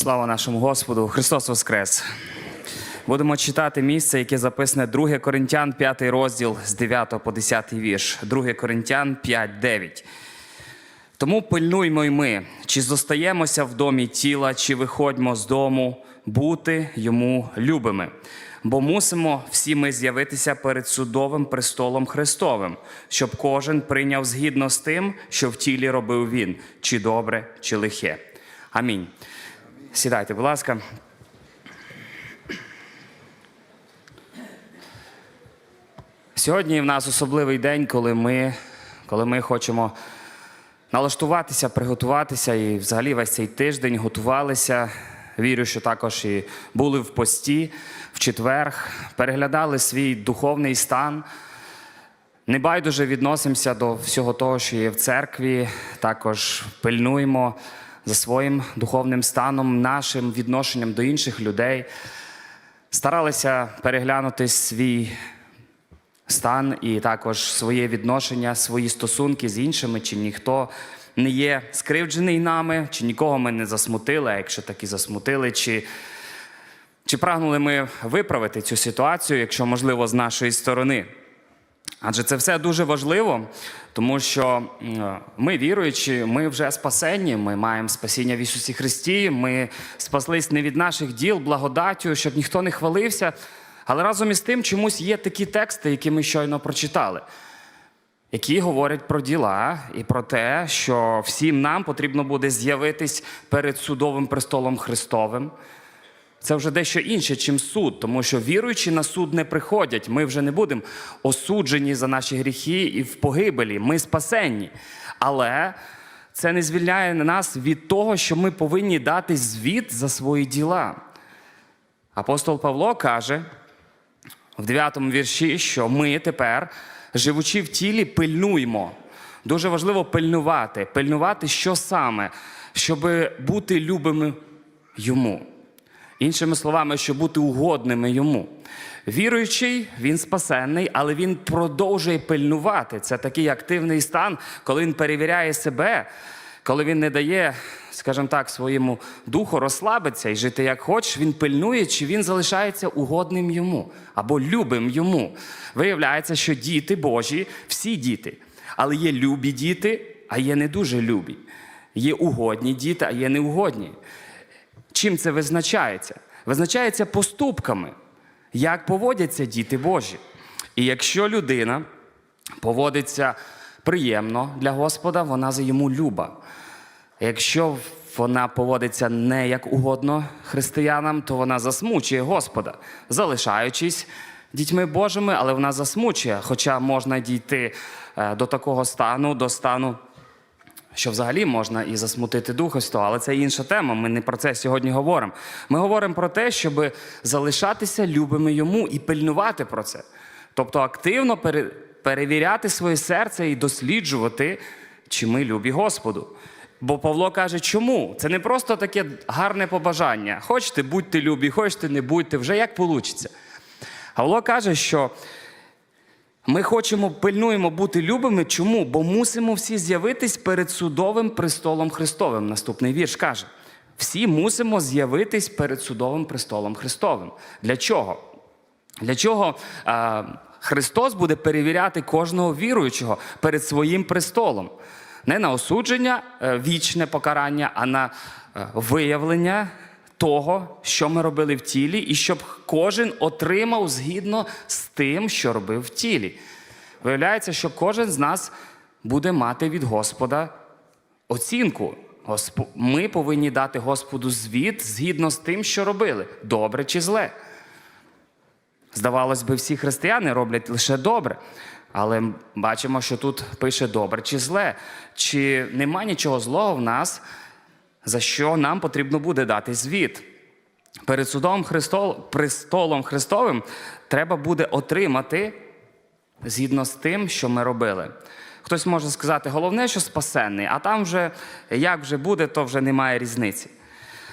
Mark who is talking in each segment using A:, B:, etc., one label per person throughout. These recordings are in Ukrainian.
A: Слава нашому Господу! Христос Воскрес! Будемо читати місце, яке записане 2 Коринтян, 5 розділ з 9 по 10 вірш. 2 Коринтян 5, 9. Тому пильнуймо й ми, чи зостаємося в домі тіла, чи виходьмо з дому, бути йому любими. Бо мусимо всі ми з'явитися перед судовим престолом Христовим, щоб кожен прийняв згідно з тим, що в тілі робив він, чи добре, чи лихе. Амінь. Сідайте, будь ласка. Сьогодні в нас особливий день, коли ми, коли ми хочемо налаштуватися, приготуватися і взагалі весь цей тиждень готувалися. Вірю, що також і були в пості в четверг, переглядали свій духовний стан. Небайдуже відносимося до всього того, що є в церкві, також пильнуємо за своїм духовним станом, нашим відношенням до інших людей. Старалися переглянути свій стан і також своє відношення, свої стосунки з іншими, чи ніхто не є скривджений нами, чи нікого ми не засмутили, а якщо таки засмутили, чи, чи прагнули ми виправити цю ситуацію, якщо можливо з нашої сторони. Адже це все дуже важливо, тому що ми віруючи, ми вже спасені, ми маємо спасіння в Ісусі Христі, ми спаслись не від наших діл, благодаттю, щоб ніхто не хвалився. Але разом із тим чомусь є такі тексти, які ми щойно прочитали, які говорять про діла і про те, що всім нам потрібно буде з'явитись перед судовим престолом Христовим. Це вже дещо інше, чим суд, тому що віруючі на суд не приходять. Ми вже не будемо осуджені за наші гріхи і в погибелі. Ми спасенні. Але це не звільняє нас від того, що ми повинні дати звіт за свої діла. Апостол Павло каже в 9 вірші, що ми тепер, живучи в тілі, пильнуємо. Дуже важливо пильнувати. Пильнувати, що саме, щоб бути любими йому. Іншими словами, щоб бути угодними йому. Віруючий, він спасенний, але він продовжує пильнувати. Це такий активний стан, коли він перевіряє себе, коли він не дає, скажімо так, своєму духу розслабитися і жити як хоче, він пильнує, чи він залишається угодним йому або любим йому. Виявляється, що діти Божі, всі діти, але є любі діти, а є не дуже любі. Є угодні діти, а є неугодні. Чим це визначається? Визначається поступками, як поводяться діти Божі. І якщо людина поводиться приємно для Господа, вона за йому люба. Якщо вона поводиться не як угодно християнам, то вона засмучує Господа, залишаючись дітьми Божими, але вона засмучує. Хоча можна дійти е, до такого стану, до стану що взагалі можна і засмутити Духа Святого, але це інша тема. Ми не про це сьогодні говоримо. Ми говоримо про те, щоб залишатися любими йому і пильнувати про це. Тобто активно пере- перевіряти своє серце і досліджувати, чи ми любі Господу. Бо Павло каже, чому? Це не просто таке гарне побажання. Хочете, будьте любі, хочете, не будьте, вже як вийде. Павло каже, що ми хочемо, пильнуємо бути любими. Чому? Бо мусимо всі з'явитись перед судовим престолом Христовим. Наступний вірш каже: всі мусимо з'явитись перед судовим престолом Христовим. Для чого? Для чого а, Христос буде перевіряти кожного віруючого перед своїм престолом? Не на осудження, е, вічне покарання, а на е, виявлення того, що ми робили в тілі, і щоб кожен отримав згідно з тим, що робив в тілі. Виявляється, що кожен з нас буде мати від Господа оцінку. Ми повинні дати Господу звіт згідно з тим, що робили, добре чи зле. Здавалось би, всі християни роблять лише добре. Але бачимо, що тут пише добре чи зле. Чи нема нічого злого в нас, за що нам потрібно буде дати звіт? Перед судом Христол, престолом Христовим треба буде отримати згідно з тим, що ми робили. Хтось може сказати, головне, що спасенний, а там вже як вже буде, то вже немає різниці.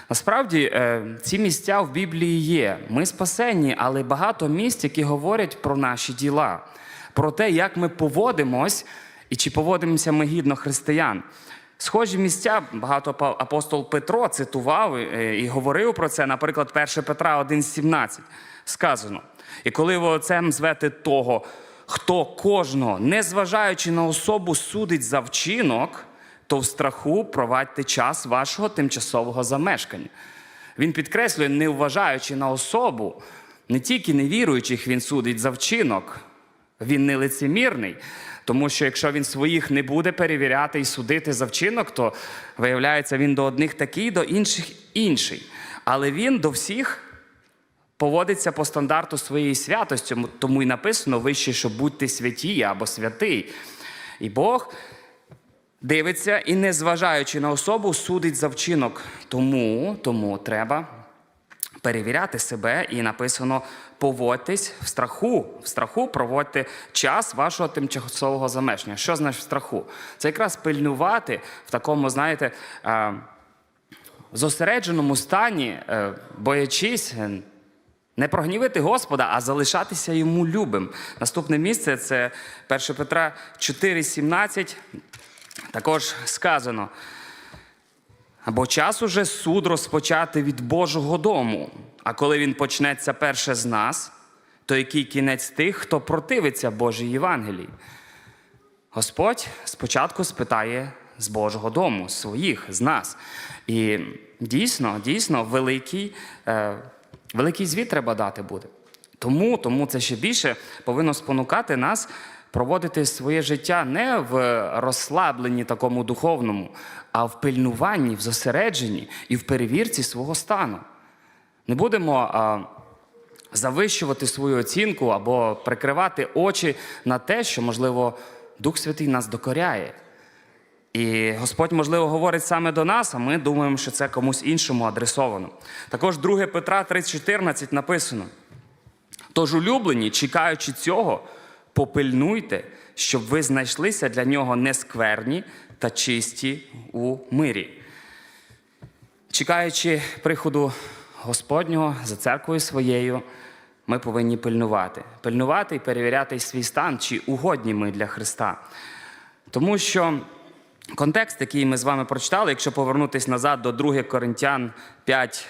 A: Насправді, е, ці місця в Біблії є. Ми спасенні, але багато місць, які говорять про наші діла, про те, як ми поводимось і чи поводимося ми гідно християн. Схожі місця багато апостол Петро цитував е, і говорив про це, наприклад, 1 Петра 1,17 сказано. І коли ви отцем звете того, хто кожного, незважаючи на особу, судить за вчинок, то в страху провадьте час вашого тимчасового замешкання. Він підкреслює, не вважаючи на особу, не тільки невіруючих він судить за вчинок, він не лицемірний. Тому що якщо він своїх не буде перевіряти і судити за вчинок, то виявляється, він до одних такий, до інших інший. Але він до всіх поводиться по стандарту своєї святості, тому і написано вище, що будьте святі або святий. І Бог дивиться і, незважаючи на особу, судить за вчинок. Тому, тому треба перевіряти себе, і написано поводьтесь в страху. В страху проводьте час вашого тимчасового замешання. Що значить в страху? Це якраз пильнувати в такому, знаєте, е, зосередженому стані, е, боячись. е, не прогнівити Господа, а залишатися йому любим. Наступне місце це 1 Петра 4,17. Також сказано. Бо час уже суд розпочати від Божого дому. А коли він почнеться перше з нас, то який кінець тих, хто противиться Божій Євангелії? Господь спочатку спитає з Божого дому, своїх, з нас. І дійсно, дійсно, великий, е, великий звіт треба дати буде. Тому, тому це ще більше повинно спонукати нас проводити своє життя не в розслабленні такому духовному, а в пильнуванні, в зосередженні і в перевірці свого стану. Не будемо а, завищувати свою оцінку або прикривати очі на те, що, можливо, Дух Святий нас докоряє. І Господь, можливо, говорить саме до нас, а ми думаємо, що це комусь іншому адресовано. Також 2 Петра 3,14 написано: Тож, улюблені, чекаючи цього, попильнуйте, щоб ви знайшлися для нього нескверні та чисті у мирі. Чекаючи приходу Господнього за церквою своєю, ми повинні пильнувати. Пильнувати і перевіряти свій стан, чи угодні ми для Христа. Тому що контекст, який ми з вами прочитали, якщо повернутися назад до 2 Коринтян 5,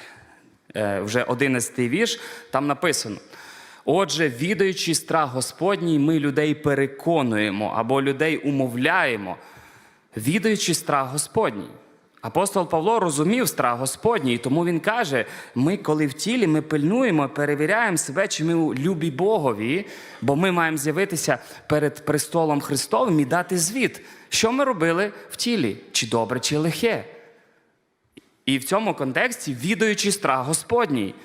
A: е, вже 11 вірш, там написано. Отже, відаючи страх Господній, ми людей переконуємо або людей умовляємо, відаючи страх Господній. Апостол Павло розумів страх Господній, і тому він каже: ми, коли в тілі, ми пильнуємо, перевіряємо себе, чи ми у любі Богові, бо ми маємо з'явитися перед престолом Христовим і дати звіт, що ми робили в тілі, чи добре, чи лихе. І в цьому контексті відаючи страх Господній,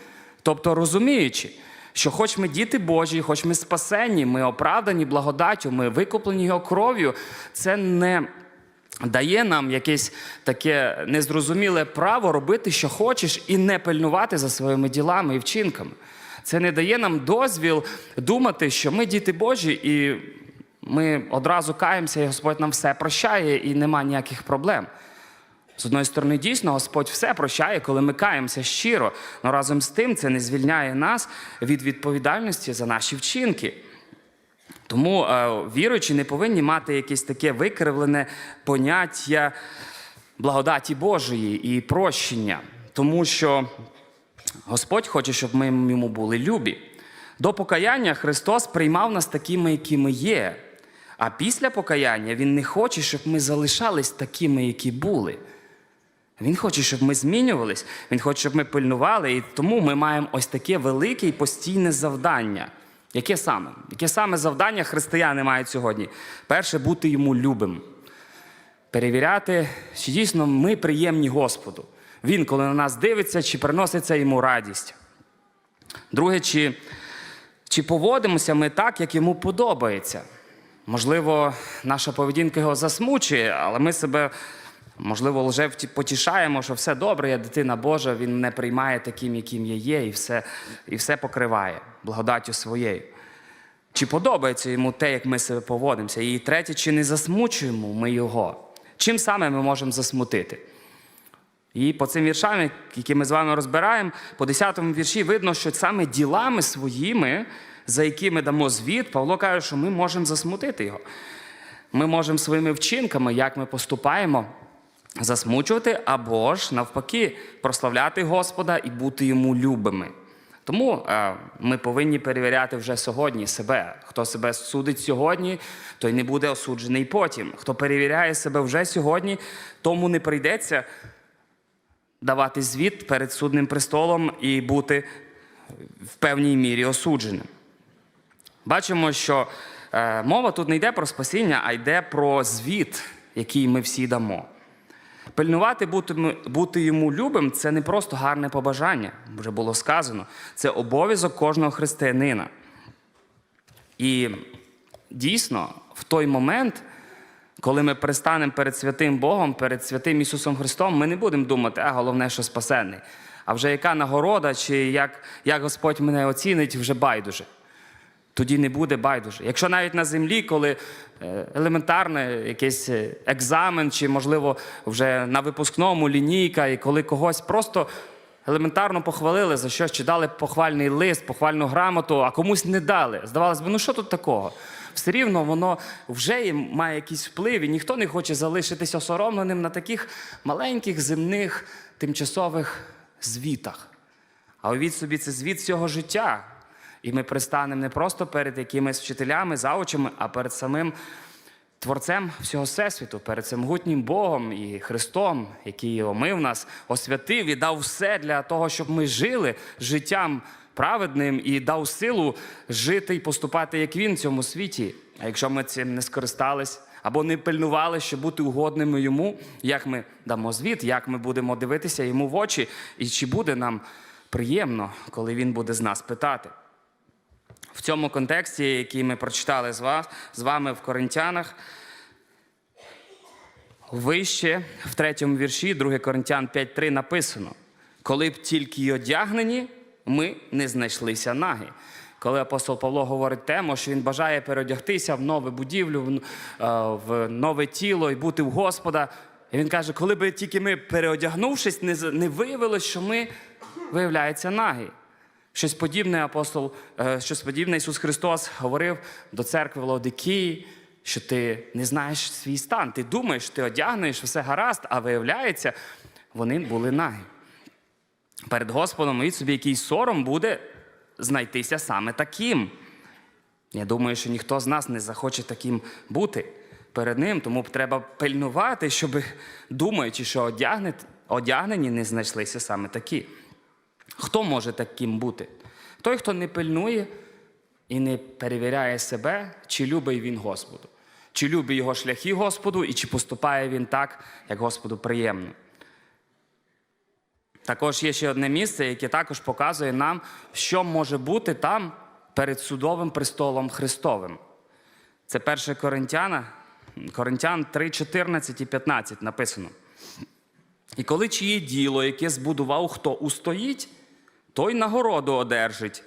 A: тобто розуміючи, що хоч ми діти Божі, хоч ми спасені, ми оправдані благодаттю, ми викуплені його кров'ю, це не дає нам якесь таке незрозуміле право робити, що хочеш, і не пильнувати за своїми ділами і вчинками. Це не дає нам дозвіл думати, що ми діти Божі, і ми одразу каємося, і Господь нам все прощає, і нема ніяких проблем. З одної сторони, дійсно, Господь все прощає, коли ми каємося щиро, але разом з тим це не звільняє нас від відповідальності за наші вчинки. Тому е, віруючі не повинні мати якесь таке викривлене поняття благодаті Божої і прощення, тому що Господь хоче, щоб ми йому були любі. До покаяння Христос приймав нас такими, які ми є. А після покаяння Він не хоче, щоб ми залишались такими, які були. Він хоче, щоб ми змінювались, він хоче, щоб ми пильнували, і тому ми маємо ось таке велике і постійне завдання. Яке саме? Яке саме завдання християни мають сьогодні? Перше бути йому любим. Перевіряти, чи дійсно ми приємні Господу. Він, коли на нас дивиться, чи приноситься йому радість. Друге, чи, чи поводимося ми так, як йому подобається. Можливо, наша поведінка його засмучує, але ми себе, можливо, лже потішаємо, що все добре, я дитина Божа, він мене приймає таким, яким я є, і все, і все покриває благодаттю своєю. Чи подобається йому те, як ми себе поводимося? І третє, чи не засмучуємо ми його? Чим саме ми можемо засмутити? І по цим віршам, які ми з вами розбираємо, по 10-му вірші видно, що саме ділами своїми, за які ми дамо звіт, Павло каже, що ми можемо засмутити його. Ми можемо своїми вчинками, як ми поступаємо, засмучувати, або ж навпаки, прославляти Господа і бути йому любими. Тому е, ми повинні перевіряти вже сьогодні себе. Хто себе судить сьогодні, той не буде осуджений потім. Хто перевіряє себе вже сьогодні, тому не прийдеться давати звіт перед судним престолом і бути в певній мірі осудженим. Бачимо, що е, мова тут не йде про спасіння, а йде про звіт, який ми всі дамо. Пильнувати, бути, йому любим це не просто гарне побажання, вже було сказано. Це обов'язок кожного християнина. І дійсно, в той момент, коли ми пристанемо перед святим Богом, перед святим Ісусом Христом, ми не будемо думати, а головне, що спасенний. А вже яка нагорода, чи як, як Господь мене оцінить, вже байдуже. Тоді не буде байдуже. Якщо навіть на землі, коли е, елементарний якийсь е, екзамен, чи, можливо, вже на випускному лінійка, і коли когось просто елементарно похвалили за щось, чи дали похвальний лист, похвальну грамоту, а комусь не дали. Здавалось би, ну що тут такого? Все рівно воно вже має якийсь вплив, і ніхто не хоче залишитись осоромленим на таких маленьких земних тимчасових звітах. А уявіть собі, це звіт всього життя. І ми пристанемо не просто перед якимись вчителями, заучами, а перед самим Творцем всього Всесвіту, перед цим могутнім Богом і Христом, який омив нас, освятив і дав все для того, щоб ми жили життям праведним і дав силу жити і поступати, як він в цьому світі. А якщо ми цим не скористались або не пильнували, щоб бути угодними йому, як ми дамо звіт, як ми будемо дивитися йому в очі, і чи буде нам приємно, коли він буде з нас питати. В цьому контексті, який ми прочитали з, вас, з вами в Коринтянах, вище в третьому вірші, 2 Коринтян 5.3 написано: коли б тільки й одягнені, ми не знайшлися наги. Коли апостол Павло говорить тему, що він бажає переодягтися в нову будівлю, в, е, нове тіло і бути в Господа. І він каже, коли б тільки ми, переодягнувшись, не виявилось, що ми, виявляється, нагі. Щось подібне апостол, е, щось подібне Ісус Христос говорив до церкви Лаодикії, що ти не знаєш свій стан. Ти думаєш, ти одягнеш, все гаразд, а виявляється, вони були нагі. Перед Господом і собі якийсь сором буде знайтися саме таким. Я думаю, що ніхто з нас не захоче таким бути перед ним, тому треба пильнувати, щоб, думаючи, що одягнені, не знайшлися саме такі. Хто може таким бути? Той, хто не пильнує і не перевіряє себе, чи любить він Господу, чи любить його шляхи Господу, і чи поступає він так, як Господу приємно. Також є ще одне місце, яке також показує нам, що може бути там перед судовим престолом Христовим. Це 1 Коринтяна, Коринтян 3, 14 і 15 написано. І коли чиє діло, яке збудував хто устоїть, той нагороду одержить.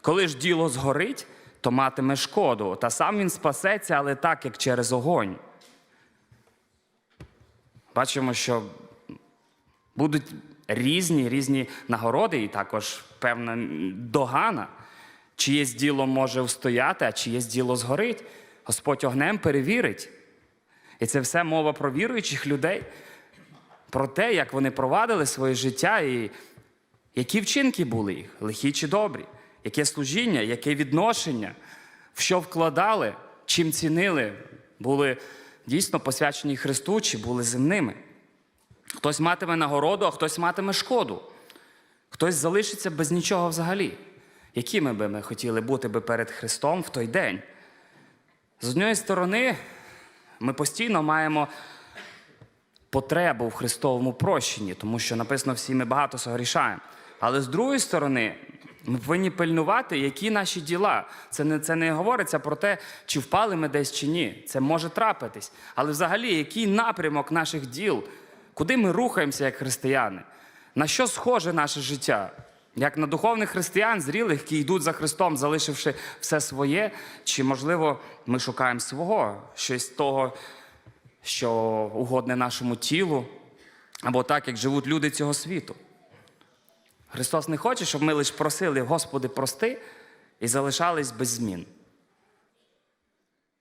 A: Коли ж діло згорить, то матиме шкоду, та сам він спасеться, але так, як через огонь. Бачимо, що будуть різні різні нагороди, і також певна догана. Чиєсь діло може встояти, а чиєсь діло згорить. Господь огнем перевірить. І це все мова про віруючих людей, про те, як вони провадили своє життя і які вчинки були їх, лихі чи добрі, яке служіння, яке відношення, в що вкладали, чим цінили, були дійсно посвячені Христу чи були земними. Хтось матиме нагороду, а хтось матиме шкоду. Хтось залишиться без нічого взагалі. Якими би ми хотіли бути би перед Христом в той день? З однієї сторони, ми постійно маємо потребу в Христовому прощенні, тому що написано всі ми багато согрішаємо. Але з другої сторони, ми повинні пильнувати, які наші діла. Це не, це не говориться про те, чи впали ми десь чи ні. Це може трапитись. Але взагалі, який напрямок наших діл, куди ми рухаємося як християни? На що схоже наше життя? Як на духовних християн, зрілих, які йдуть за Христом, залишивши все своє, чи, можливо, ми шукаємо свого, щось того, що угодне нашому тілу, або так, як живуть люди цього світу. Христос не хоче, щоб ми лише просили, Господи, прости, і залишались без змін.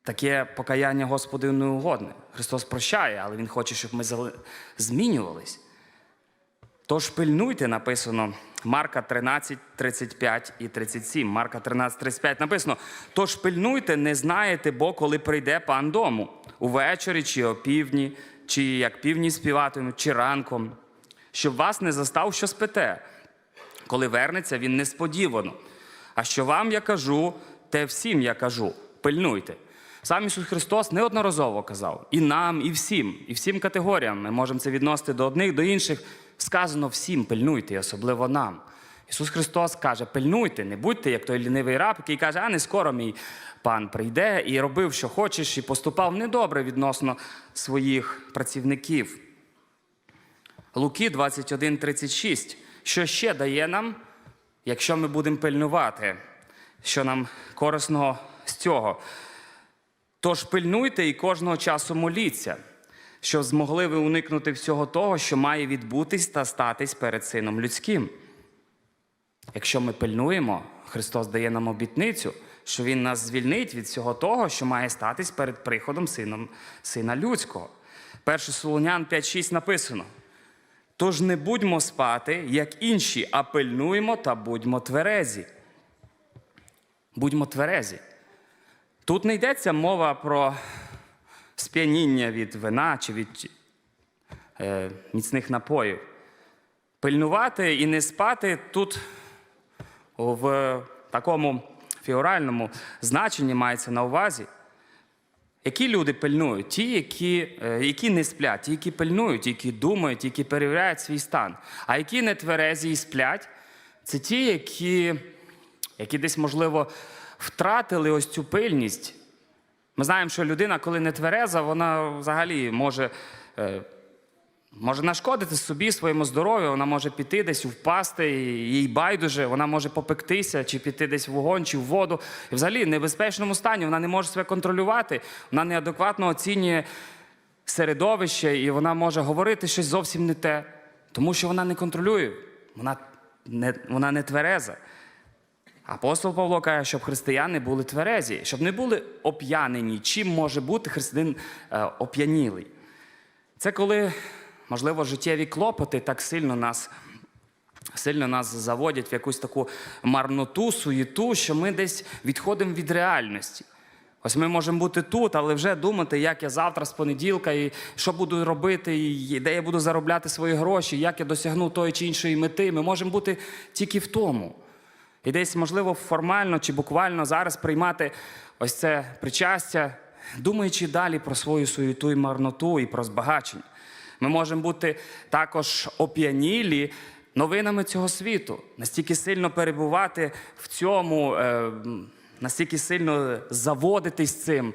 A: Таке покаяння Господу неугодне. Христос прощає, але Він хоче, щоб ми змінювались. Тож пильнуйте, написано Марка 13, 35 і 37. Марка 13, 35 написано: Тож пильнуйте, не знаєте, бо коли прийде пан дому, увечері чи опівдні, чи як півні співатимуть, чи ранком, щоб вас не застав, що спите. Коли вернеться, він несподівано. А що вам я кажу, те всім я кажу: пильнуйте. Сам Ісус Христос неодноразово казав і нам, і всім, і всім категоріям. Ми можемо це відносити до одних, до інших. Сказано всім пильнуйте, і особливо нам. Ісус Христос каже: пильнуйте, не будьте як той лінивий раб, який каже, а не скоро мій пан прийде і робив, що хочеш, і поступав недобре відносно своїх працівників. Луки 21:36. Що ще дає нам, якщо ми будемо пильнувати, що нам корисного з цього? Тож пильнуйте і кожного часу моліться, щоб змогли ви уникнути всього того, що має відбутись та статись перед Сином людським. Якщо ми пильнуємо, Христос дає нам обітницю, що Він нас звільнить від всього того, що має статись перед приходом Сином, Сина Людського. 1 Солонян 5.6 написано. Тож не будьмо спати, як інші, а пильнуємо та будьмо тверезі. Будьмо тверезі. Тут не йдеться мова про сп'яніння від вина чи від е, міцних напоїв. Пильнувати і не спати тут в такому фігуральному значенні мається на увазі. Які люди пильнують? Ті, які, е, які не сплять, ті, які пильнують, які думають, які перевіряють свій стан. А які не тверезі і сплять, це ті, які, які десь, можливо, втратили ось цю пильність. Ми знаємо, що людина, коли не твереза, вона взагалі може, е, може нашкодити собі, своєму здоров'ю, вона може піти десь впасти, їй байдуже, вона може попектися, чи піти десь в вогонь, чи в воду. І взагалі в небезпечному стані вона не може себе контролювати, вона неадекватно оцінює середовище, і вона може говорити щось зовсім не те, тому що вона не контролює, вона не, вона не твереза. Апостол Павло каже, щоб християни були тверезі, щоб не були оп'янені. Чим може бути християнин е, оп'янілий? Це коли, можливо, життєві клопоти так сильно нас, сильно нас заводять в якусь таку марноту, суєту, що ми десь відходимо від реальності. Ось ми можемо бути тут, але вже думати, як я завтра з понеділка, і що буду робити, і де я буду заробляти свої гроші, як я досягну тої чи іншої мети. Ми можемо бути тільки в тому. І десь, можливо, формально чи буквально зараз приймати ось це причастя, думаючи далі про свою суєту і марноту і про збагачення. Ми можемо бути також оп'янілі новинами цього світу, настільки сильно перебувати в цьому, е, настільки сильно заводитись цим,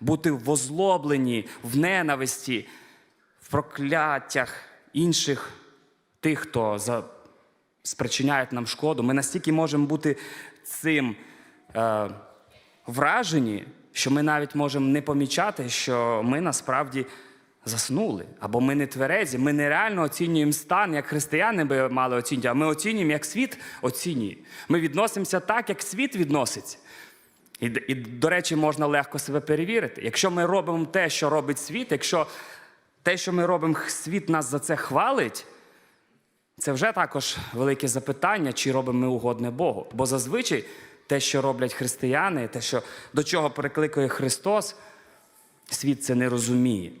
A: бути в озлобленні, в ненависті, в прокляттях інших тих, хто за спричиняють нам шкоду, ми настільки можемо бути цим е, вражені, що ми навіть можемо не помічати, що ми насправді заснули, або ми не тверезі, ми нереально оцінюємо стан, як християни би мали оцінювати, а ми оцінюємо, як світ оцінює. Ми відносимося так, як світ відноситься. І, і, до речі, можна легко себе перевірити. Якщо ми робимо те, що робить світ, якщо те, що ми робимо, світ нас за це хвалить, це вже також велике запитання, чи робимо ми угодне Богу. Бо зазвичай те, що роблять християни, те, що, до чого перекликає Христос, світ це не розуміє.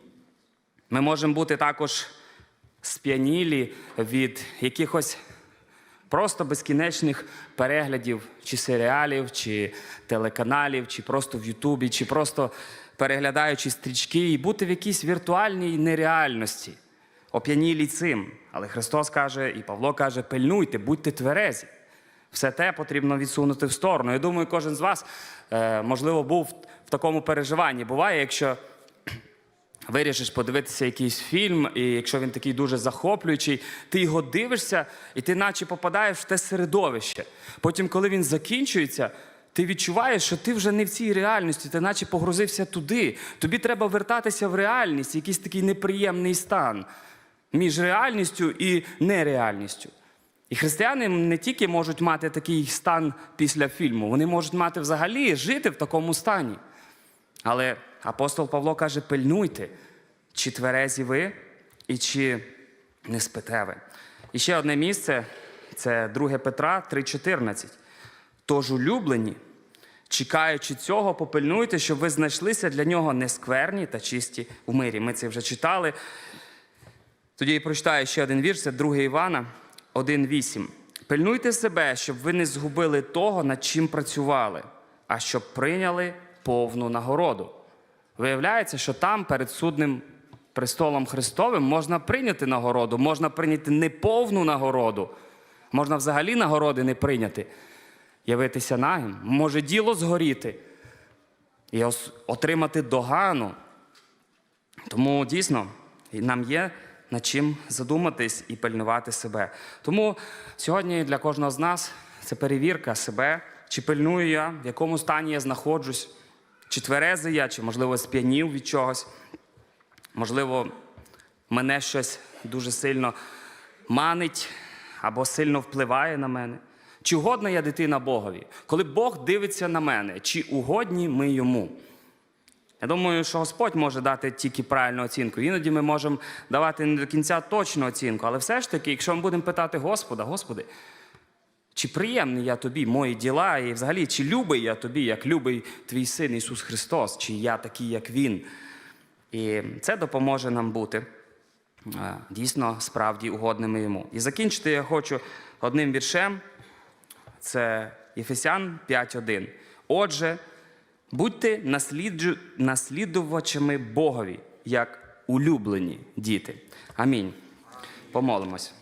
A: Ми можемо бути також сп'янілі від якихось просто безкінечних переглядів чи серіалів, чи телеканалів, чи просто в Ютубі, чи просто переглядаючи стрічки, і бути в якійсь віртуальній нереальності оп'янілі цим. Але Христос каже, і Павло каже: пильнуйте, будьте тверезі. Все те потрібно відсунути в сторону. Я думаю, кожен з вас, е, можливо, був в такому переживанні. Буває, якщо вирішиш подивитися якийсь фільм, і якщо він такий дуже захоплюючий, ти його дивишся, і ти наче попадаєш в те середовище. Потім, коли він закінчується, ти відчуваєш, що ти вже не в цій реальності, ти наче погрузився туди. Тобі треба вертатися в реальність, якийсь такий неприємний стан між реальністю і нереальністю. І християни не тільки можуть мати такий стан після фільму, вони можуть мати взагалі жити в такому стані. Але апостол Павло каже: пильнуйте, чи тверезі ви і чи не спите ви. І ще одне місце це 2 Петра 3,14. Тож улюблені, чекаючи цього, попильнуйте, щоб ви знайшлися для нього нескверні та чисті в мирі. Ми це вже читали. Тоді я прочитаю ще один вірш, це 2 Івана 1,8. Пильнуйте себе, щоб ви не згубили того, над чим працювали, а щоб прийняли повну нагороду. Виявляється, що там перед судним престолом Христовим можна прийняти нагороду, можна прийняти неповну нагороду, можна взагалі нагороди не прийняти, явитися нагим, може діло згоріти і отримати догану. Тому дійсно нам є над чим задуматись і пильнувати себе. Тому сьогодні для кожного з нас це перевірка себе, чи пильную я, в якому стані я знаходжусь, чи тверезий я, чи, можливо, сп'янів від чогось. Можливо, мене щось дуже сильно манить або сильно впливає на мене. Чи угодна я дитина Богові? Коли Бог дивиться на мене, чи угодні ми йому? Я думаю, що Господь може дати тільки правильну оцінку. Іноді ми можемо давати не до кінця точну оцінку, але все ж таки, якщо ми будемо питати Господа, Господи, чи приємний я тобі, мої діла, і взагалі, чи любий я тобі, як любий твій син Ісус Христос, чи я такий, як Він? І це допоможе нам бути е, дійсно справді угодними йому. І закінчити я хочу одним віршем. Це Єфесян 5.1. Отже, будьте насліджу- наслідувачами Богові, як улюблені діти. Амінь. Помолимось.